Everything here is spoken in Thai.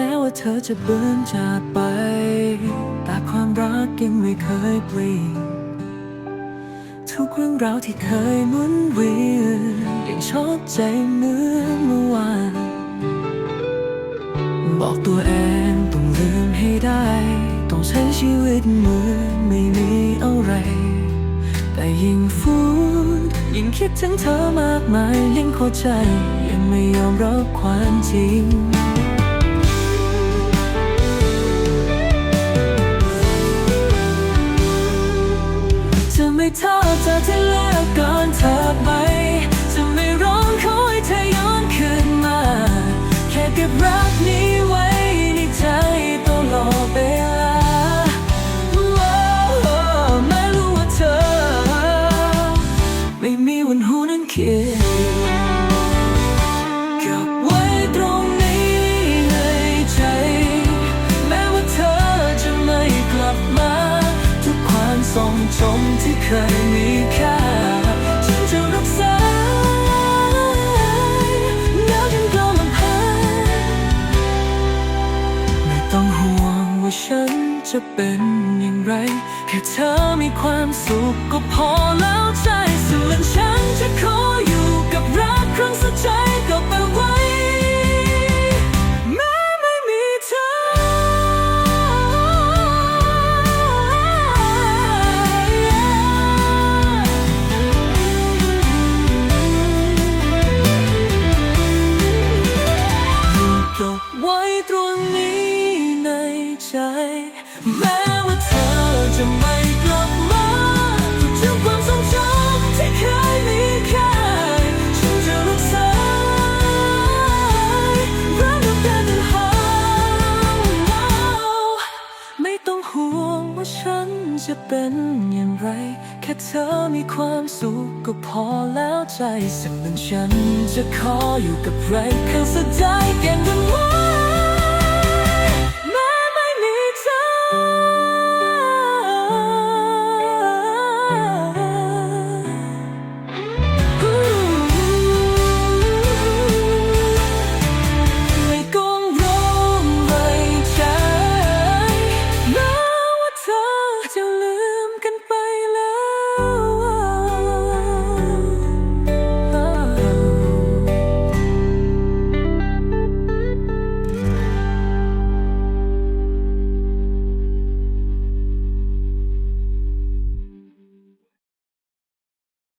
แม้ว่าเธอจะเบื่อจากไป แต่ความรักยังไม่เคยเปลี่ยนทุกเรื่องราวที่เคยมุนเวียนยังชอบใจเหมือนเมื่อวานบอกตัวเองต้องลืมให้ได้ ต้องใช้ชีวิตเหมือนไม่มีอะไร แต่ยิ่งฟูดยิ่งคิดถึงเธอมากมายยิ่งเข้าใจ ยังไม่ยอมรับความจริง ก็บรักนี้ไว้ในใจตลอดเวลาไม่รู้ว่าเธอ ไม่มีวันหูนั้นเก็บไว้ตรงนี้ในใจแม้ว่าเธอจะไม่กลับมาทุกความทรงจำที่เคยมีค่า จะเป็นอย่างไร แค่เธอมีความสุขก็พอแล้วใจ ไม่ต้องห่วงว่าฉันจะเป็นอย่างไร แค่เธอมีความสุขก็พอแล้วใจสักหนึ่งฉันจะขออยู่กับใครครั้งสุดท้ายแก่งกันไว้